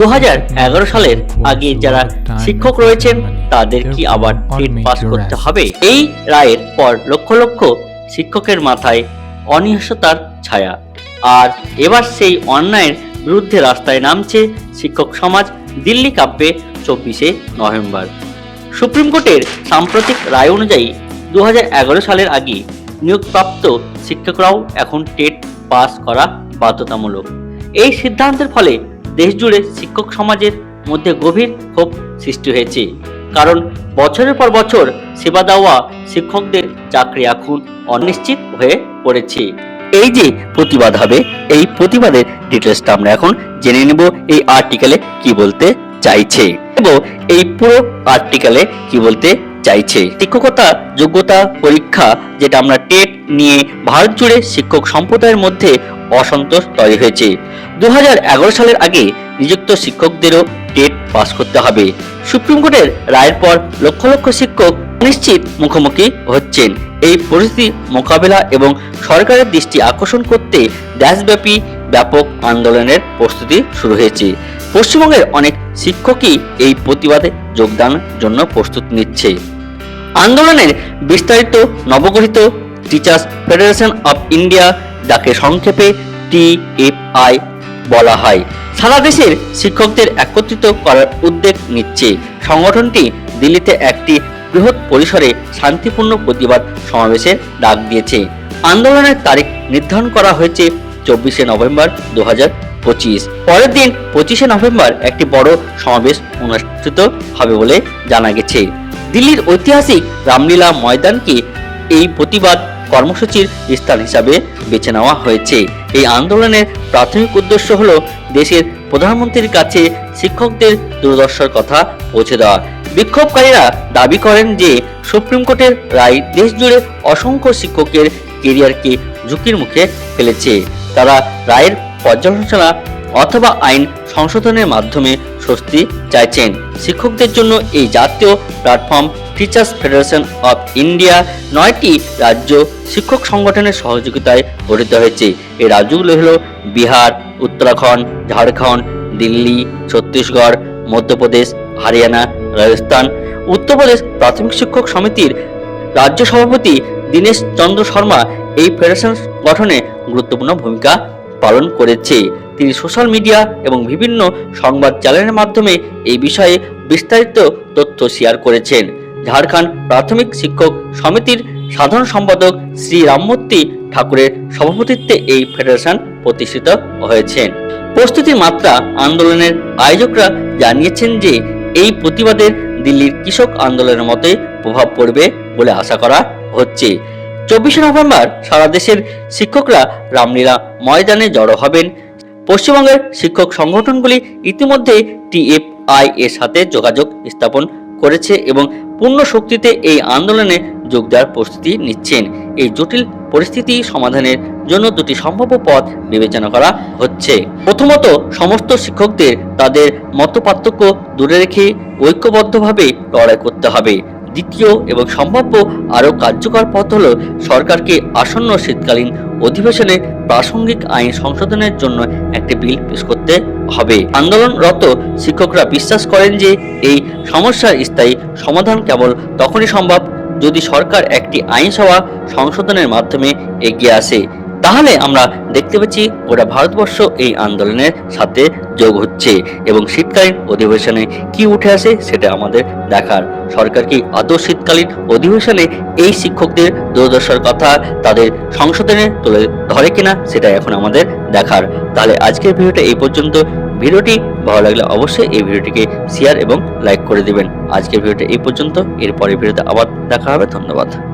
দু হাজার এগারো সালের আগে যারা শিক্ষক রয়েছেন তাদের কি আবার টেট পাস করতে হবে? এই রায়ের পর লক্ষ লক্ষ শিক্ষকের মাথায় অনিহসতার ছায়া। আর এবার সেই অন্যায়ের বিরুদ্ধে রাস্তায় নামছে শিক্ষক সমাজ দিল্লি কাব্যে চব্বিশে নভেম্বর। সুপ্রিম কোর্টের সাম্প্রতিক রায় অনুযায়ী দু হাজার এগারো সালের আগে নিয়োগপ্রাপ্ত শিক্ষকরাও এখন টেট পাস করা বাধ্যতামূলক। এই সিদ্ধান্তের ফলে দেশজুড়ে শিক্ষক সমাজের মধ্যে গভীর ক্ষোভ সৃষ্টি হয়েছে। কারণ বছরের পর বছর সেবা দেওয়া শিক্ষকদের চাকরি এখন অনিশ্চিত হয়ে পড়েছে। এই যে প্রতিবাদ হবে, এই প্রতিবাদের ডিটেলসটা আমরা এখন জেনে নেব এই আর্টিকেলে কি বলতে চাইছে। এবং এই পুরো আর্টিকেলে কি বলতে চাইছে। শিক্ষকতা, যোগ্যতা, পরীক্ষা, যেটা আমরা টেট নিয়ে ভারত জুড়ে শিক্ষক সম্প্রদায়ের মধ্যে অসন্তোষ তৈরি হয়েছে। দু হাজার এগারো সালের আগে নিযুক্ত শিক্ষকদেরও টেট পাস করতে হবে। সুপ্রিম কোর্টের রায়ের পর লক্ষ লক্ষ শিক্ষক নিশ্চিত মুখোমুখি হচ্ছেন। এই পরিস্থিতি মোকাবেলা এবং সরকারের দৃষ্টি আকর্ষণ করতে দেশব্যাপী ব্যাপক আন্দোলনের প্রস্তুতি শুরু হয়েছে। পশ্চিমবঙ্গের অনেক শিক্ষকই এই প্রতিবাদে যোগদানের জন্য প্রস্তুত নিচ্ছে। আন্দোলনের বিস্তারিত নবগঠিত টিচার্স ফেডারেশন অফ ইন্ডিয়া যাকে সংক্ষেপে টিএফআই বলা হয়। সারা দেশের শিক্ষকদের একত্রিত করার উদ্যোগ নিচ্ছে। সংগঠনটি দিল্লিতে একটি বৃহৎ পরিসরে শান্তিপূর্ণ প্রতিবাদ সমাবেশের ডাক দিয়েছে। আন্দোলনের তারিখ নির্ধারণ করা হয়েছে চব্বিশে নভেম্বর দু হাজার পঁচিশ। পরের দিন পঁচিশে নভেম্বর একটি বড় সমাবেশ অনুষ্ঠিত হবে বলে জানা গেছে। দিল্লির ঐতিহাসিক রামলীলা ময়দানকে এই প্রতিবাদ কর্মসূচির স্থান হিসাবে বেছে নেওয়া হয়েছে। এই আন্দোলনের প্রাথমিক উদ্দেশ্য হলো দেশের প্রধানমন্ত্রীর কাছে শিক্ষকদের দুর্দশার কথা পৌঁছে দেওয়া। বিক্ষোভকারীরা দাবি করেন যে সুপ্রিম কোর্টের রায় দেশ জুড়ে অসংখ্য শিক্ষকের কেরিয়ারকে ঝুঁকির মুখে ফেলেছে। তারা রায়ের পর্যালোচনা অথবা আইন সংশোধনের মাধ্যমে স্বস্তি চাইছেন। শিক্ষকদের জন্য এই জাতীয় platform teachers federation of India নয়টি রাজ্য শিক্ষক সংগঠনের সহযোগিতায় গঠিত হয়েছে। এই রাজ্যগুলো হলো বিহার, উত্তরাখণ্ড, ঝাড়খণ্ড, দিল্লি, ছত্তিশগড়, মধ্যপ্রদেশ, হরিয়ানা, রাজস্থান, উত্তরপ্রদেশ প্রাথমিক শিক্ষক সমিতির রাজ্য সভাপতি দীনেশ চন্দ্র শর্মা এই ফেডারেশন গঠনে গুরুত্বপূর্ণ ভূমিকা পালন করেছে। তিনি সোশ্যাল মিডিয়া এবং বিভিন্ন সংবাদ চ্যানেলের মাধ্যমে এই বিষয়ে বিস্তারিত তথ্য শেয়ার করেছেন। ঝাড়খণ্ড প্রাথমিক শিক্ষক সমিতির সাধারণ সম্পাদক শ্রী রামমূর্তি ঠাকুরের সভাপতিত্বে এই ফেডারেশন প্রতিষ্ঠিত হয়েছেন প্রস্তুতির মাত্রা আন্দোলনের আয়োজকরা জানিয়েছেন যে, এই প্রতিবাদের দিল্লির কৃষক আন্দোলনের মতে প্রভাব পড়বে বলে আশা করা হচ্ছে। চব্বিশে নভেম্বর সারা দেশের শিক্ষকরা রামলীলা ময়দানে জড়ো হবেন। পশ্চিমবঙ্গের শিক্ষক সংগঠনগুলি ইতিমধ্যে টিএফআই এর সাথে যোগাযোগ স্থাপন করেছে এবং পূর্ণ শক্তিতে এই আন্দোলনে যোগ দেওয়ার প্রস্তুতি নিচ্ছেন। এই জটিল পরিস্থিতি সমাধানের জন্য দুটি সম্ভাব্য পথ বিবেচনা করা হচ্ছে। প্রথমত, সমস্ত শিক্ষকদের তাদের মত পার্থক্য দূরে রেখে ঐক্যবদ্ধভাবে লড়াই করতে হবে। দ্বিতীয় এবং সম্ভাব্য আরও কার্যকর পথ হল সরকারকে আসন্ন শীতকালীন অধিবেশনে প্রাসঙ্গিক আইন সংশোধনের জন্য একটি বিল পেশ করতে হবে। আন্দোলনরত শিক্ষকরা বিশ্বাস করেন যে এই সমস্যার স্থায়ী সমাধান কেবল তখনই সম্ভব যদি সরকার একটি আইনসভা সংশোধনের মাধ্যমে এগিয়ে আসে। তাহলে আমরা দেখতে পাচ্ছি গোটা ভারতবর্ষ এই আন্দোলনের সাথে যোগ হচ্ছে এবং শীতকালীন অধিবেশনে কি উঠে আসে সেটা আমাদের দেখার। সরকার কি আদৌ শীতকালীন অধিবেশনে এই শিক্ষকদের দুর্দশার কথা তাদের সংশোধনে তুলে ধরে কিনা সেটা এখন আমাদের দেখার। তাহলে আজকের ভিডিওটা এই পর্যন্ত। ভিডিওটি ভালো লাগলে অবশ্যই এই ভিডিওটিকে শেয়ার এবং লাইক করে দিবেন। আজকের ভিডিওটা এই পর্যন্ত। এর পরের ভিডিওতে আবার দেখা হবে। ধন্যবাদ।